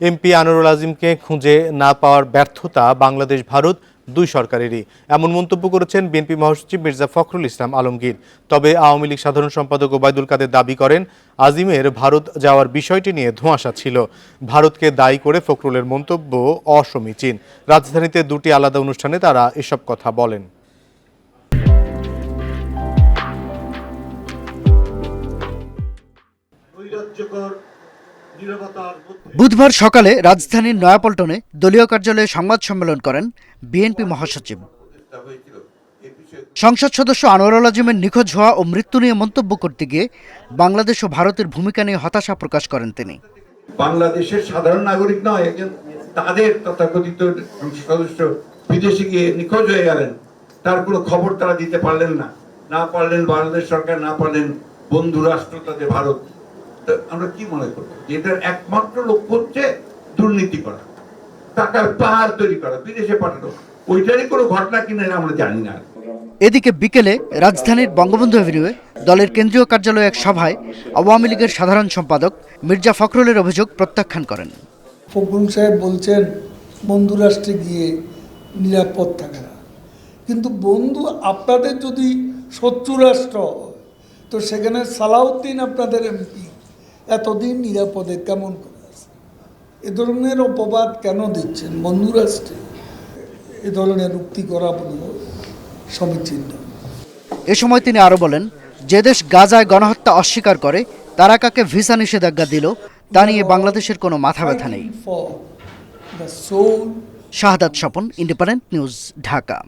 MP Anwarul আজিমকে খুঁজে না পাওয়ার ব্যর্থতা বাংলাদেশ, ভারত দুই সরকারেরই। এমন মন্তব্য করেছেন বিএনপি মহাসচিব মির্জা ফখরুল ইসলাম আলমগীর। তবে আওয়ামী লীগ সাধারণ সম্পাদক ওবায়দুল কাদের দাবি করেন, আজিমের ভারত যাওয়ার বিষয়টি নিয়ে ধোঁয়াশা ছিল। ভারতকে দায়ী করে ফখরুলের মন্তব্য অসমীচীন। রাজধানীতে দুটি আলাদা অনুষ্ঠানে তারা এসব কথা বলেন। বুধবার সকালে রাজধানীর নয়াপল্টনে দলীয় কার্যালয়ে সংবাদ সম্মেলন করেন বিএনপি মহাসচিব। সংসদ সদস্য আনোয়ারুল আজিমের নিখোঁজ হওয়া ও মৃত্যু নিয়ে মন্তব্য করতে গিয়ে বাংলাদেশ ও ভারতের ভূমিকা নিয়ে হতাশা প্রকাশ করেন তিনি। বাংলাদেশের সাধারণ নাগরিক নয় একজন তাদের তথাকথিত সদস্য বিদেশে গিয়ে নিখোঁজ হয়ে গেলেন। তার কোনো খবর তারা দিতে পারলেন না। না পারলেন বাংলাদেশ সরকার না পারলেন বন্ধু রাষ্ট্র তাদের ভারত। আমরা কি মনে করি যে এটার একমাত্র লক্ষ্য হচ্ছে দুর্নীতি করা টাকার পাহাড় তৈরি করা বিদেশে পাঠানো। ওইটারই কোনো ঘটনা কিনা আমরা জানি না। এদিকে বিকেলে রাজধানীর বঙ্গবন্ধু এভিনিউয়ে দলের কেন্দ্রীয় কার্যালয়ে এক সভায় আওয়ামী লীগের সাধারণ সম্পাদক মির্জা ফখরুলের অভিযোগ প্রত্যাখ্যান করেন। ফখরুল সাহেব বলছেন বন্ধু রাষ্ট্রে গিয়ে নিরাপদ থাকে না। কিন্তু বন্ধু আপনাদের যদি শত্রু রাষ্ট্র তো সেখানে সালাউদ্দিন আপনাদের এমপি। এতদিন নিরাপদে কেমন করে আছে এ ধরনের অপবাদ কেন দিচ্ছেন? বন্ধু রাষ্ট্রে এ ধরনের উক্তি করা সমীচীন। এ সময় তিনি আরও বলেন যে দেশ গাজায় গণহত্যা অস্বীকার করে তারা কাকে ভিসা নিষেধাজ্ঞা দিল তা নিয়ে বাংলাদেশের কোনো মাথা ব্যথা নেই। Shahadat Swapan independent news Dhaka